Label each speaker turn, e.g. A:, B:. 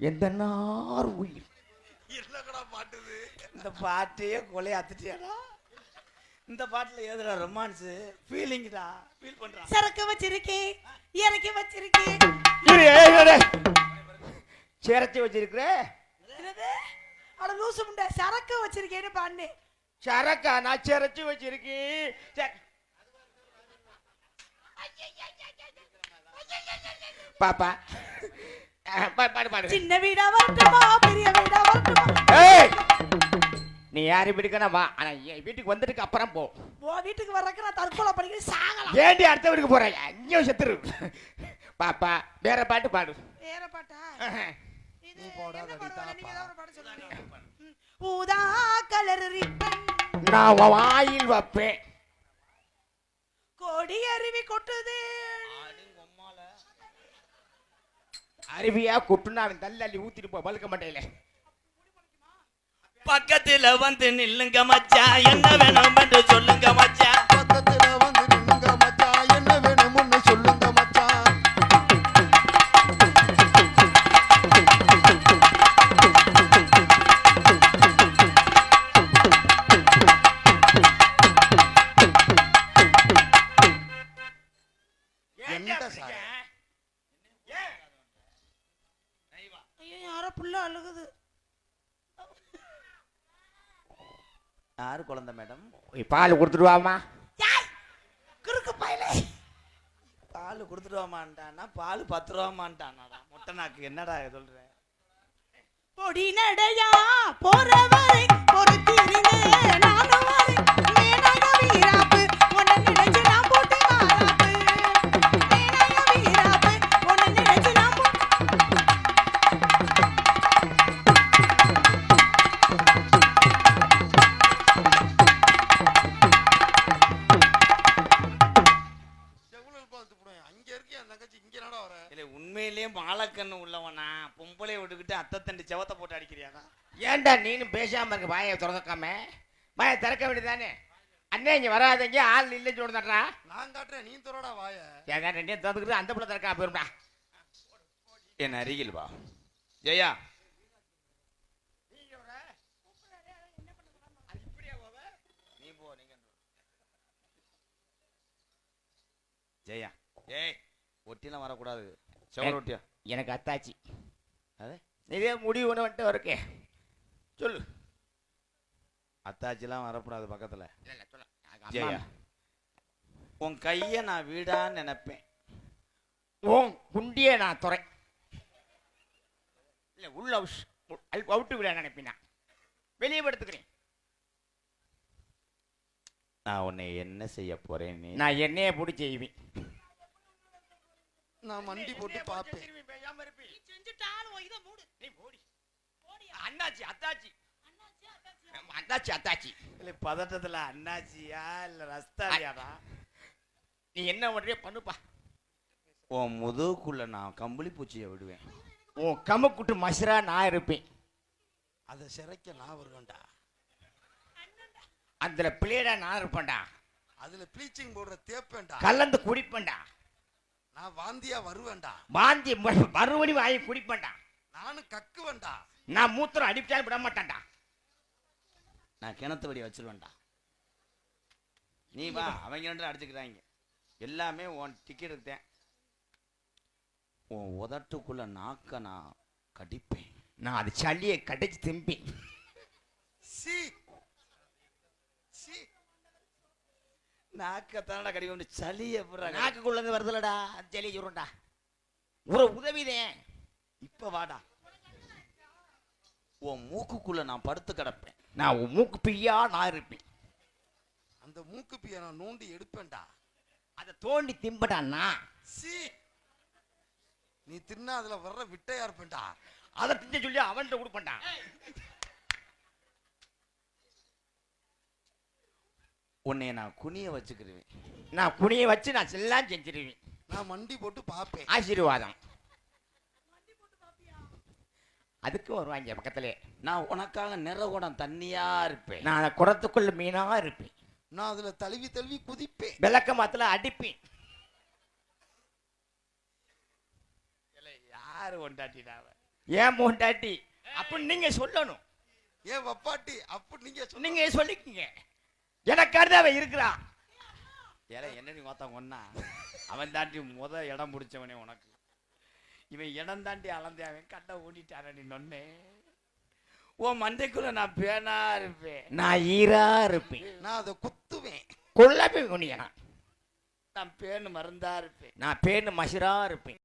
A: எந்த நார் உயிர்.
B: இந்த பாட்டையே கொலையாத்துட்டியாடா இந்த பாட்டுல ஏதுடா ரொமான்ஸ் ஃபீலிங்டா ஃபீல் பண்றான்
C: சரக்கு வச்சிருக்கேன் இறக்கி வச்சிருக்கேன்.
A: சேரத்தி வச்சிருக்கிற?
C: அட லூசு முண்டை சரக்கு வச்சிருக்கேன்னு பாண்ணு
A: சரக்கா? நான் சேரச்சி வச்சிருக்கேன். பாப்பா
C: சின்ன வீடா வரட்டுமா பெரிய வீடா வரட்டுமா?
A: ஏய்! நீ யாரு வீட்டுக்குனா வா. ஆனா வீட்டுக்கு வந்துட்டுக்கு அப்புறம் போ.
C: உன் வீட்டுக்கு வர்றதுக்கு நான் தற்கொலை பண்ணிக்கிட்டு சாகலாம்.
A: ஏண்டி அடுத்த வீட்டுக்கு போறேன் அங்கேயும் செத்துரு. பாப்பா வேற பாட்டு பாடு.
C: வேற பாட்டா. இது. ம். ஊதா கலர் ரிப்பன்.
A: நான் வாயில் வைப்பேன்.
C: கொடி அருவி கொட்டுது.
A: அருவியா கொட்டுனா அவன் தள்ளி ஊத்திட்டு போ பழுக்க மாட்டேல
B: பக்கத்துல வந்து நில்லுங்க மச்சான். என்ன வேணும் என்று சொல்லுங்க.
C: யாரோ புள்ள அழுகுது.
B: யாரு குழந்தை மேடம்?
A: பால் கொடுத்துடுவாமா
C: யாய்! குறுக்கு பயலே.
B: பால் கொடுத்துருவாமான்ட்டானா பால் பத்து ரூபாமான்ட்டானா முட்டை நாக்கு என்னடா சொல்ற?
C: பொடி நடையா போறவரை
B: இல்ல உண்மையிலேயே மாலக்கண்ணு உள்ளவனா? பொம்பளை விட்டுக்கிட்டு அத்தை தண்டு செவத்தை போட்டு அடிக்கிறியாடா
A: ஏன்டா நீனும் பேசாம இருக்க வாயை திறக்காம வாயை திறக்க வேண்டியதானே அண்ணே இங்க வராதீங்க ஆள் இல்லைன்னு சொல்லுதாட்றா
D: நான் காட்டுறேன் நீ தோறடா வாய.
A: ஏங்க ரெண்டே திறந்துக்கிட்டு அந்த பிள்ளை திறக்கா போயிரும்டா.
B: என் அருகில் வா. ஜெயா. நீ போ நீங்க ஜெயா. ஏய் ஒட்டிலாம் வரக்கூடாது. செவல் ஒட்டியா
A: எனக்கு அத்தாச்சி.
B: அது?
A: இதே முடிவு ஒன்று வந்துட்டு சொல்லு.
B: அத்தாச்சிலாம் வரக்கூடாது பக்கத்துல.
A: இல்ல, சொல்லு.
B: ஜெயா. உன் கையை நான் வீடான்னு நினைப்பேன்.
A: உன் குண்டியே நான் துறை இல்ல உள்ள அவுஸ் அவுட்டு விட நினைப்பினா வெளியே படுத்துக்கிறேன்.
B: நான் உன்னை என்ன செய்ய போறேன் நீ?
A: நான் என்னையே பிடிச்சி செய்வேன்
D: நான் மண்டி போட்டு பாப்பேன்
C: செஞ்சுட்டாலும் இதை மூடு.
A: நீ போடி. அண்ணாச்சி அத்தாச்சி. ஆமா, அத்தாச்சி. அத்தாச்சி.
B: இல்ல பதட்டத்துல அண்ணாச்சியா இல்ல ரஸ்தாலியாடா
A: நீ என்ன பண்றியோ பண்ணுப்பா.
B: உன் முதுகுக்குள்ள நான் கம்பளி பூச்சியை விடுவேன்.
A: உன் கமக்குட்டு மசுரா நான் இருப்பேன்.
D: அதை சிறைக்க நான் வருவேன்டா.
A: அதுல பிளேடா நான் இருப்பேன்டா.
D: அதுல ப்ளீச்சிங் போடுற தேப்பேன்டா.
A: கலந்து குடிப்பேன்டா.
D: நான் வாந்தியா வருவேன்டா.
A: வாந்தி மறு- மறுபடி வாங்கி குடிப்பேன்டா.
D: நானும் கக்குவேன்டா.
A: நான் மூத்திரம் அடிப்பிட்டாலும் விட மாட்டேன்டா
B: நான் கிணத்து வடி வச்சிருவேன்டா. நீ வா அவங்க ரெண்டு அடிச்சுக்கிறாங்க. எல்லாமே உன் டிக்கெட் எடுத்தேன். உன் உதட்டுக்குள்ள நாக்க நான் கடிப்பேன்.
A: நான் அது சளியை கடிச்சு திம்பேன்.
D: சி
B: நாக்கத்தானடா கடிக்க சளி எப்படி
A: நாக்குக்குள்ள இருந்து வருதுலடா. அது சளி சொல்றேன்டா ஒரு உதவிதேன்
B: இப்ப வாடா. உன் மூக்குக்குள்ள நான் படுத்து கிடப்பேன்.
A: நான் உன் மூக்கு பிய்யா நான் இருப்பேன்.
D: அந்த மூக்கு பிய நான் நோண்டி எடுப்பேன்டா.
A: அதை தோண்டி திம்பட்டான்னா
D: சி. நீ தின்னா அதுல வர்ற விட்டையா இருப்பேன்டா.
A: அதை திங்க சொல்லி அவன்கிட்ட கொடுப்பேன்டா.
B: உன்னைய நான் குனிய வச்சுக்கிருவேன்.
A: நான் குனியை வச்சு நான் எல்லாம் செஞ்சிருவேன்.
D: நான் மண்டி போட்டு பாப்பேன்.
A: ஆசீர்வாதம். அதுக்கு வருவாங்க பக்கத்துல.
B: நான் உனக்காக நிறகுடம் தண்ணியா இருப்பேன்.
A: நான் அந்த குடத்துக்குள்ள மீனா இருப்பேன்.
D: நான் அதுல தழுவி தழுவி குதிப்பேன்.
A: விளக்க மாத்துல அடிப்பேன்.
B: யாரு ஒண்டாட்டிடா அவன்?
A: ஏன் மூண்டாட்டி அப்படின்னு நீங்க சொல்லணும்.
D: ஏன் வப்பாட்டி? அப்படி நீங்க
A: நீங்க சொல்லிக்கீங்க. எனக்காக அவன் இருக்கிறான்.
B: ஏல என்னடி மொத்தம் ஒன்னா? அவன் தாண்டி முத இடம் பிடிச்சவனே உனக்கு. இவன் இடம் தாண்டி அளந்தே அவன் கட்ட ஓடிட்டானடி நொன்னே. உன் மண்டைக்குள்ள நான் பேனா இருப்பேன்.
A: நான் ஈரா இருப்பேன்.
D: நான் அதை குத்துவேன்.
A: கொல்லாப்பி குனியனா
B: நான் பேனு மருந்தா இருப்பேன்.
A: நான் பேன்னு மசிரா இருப்பேன்.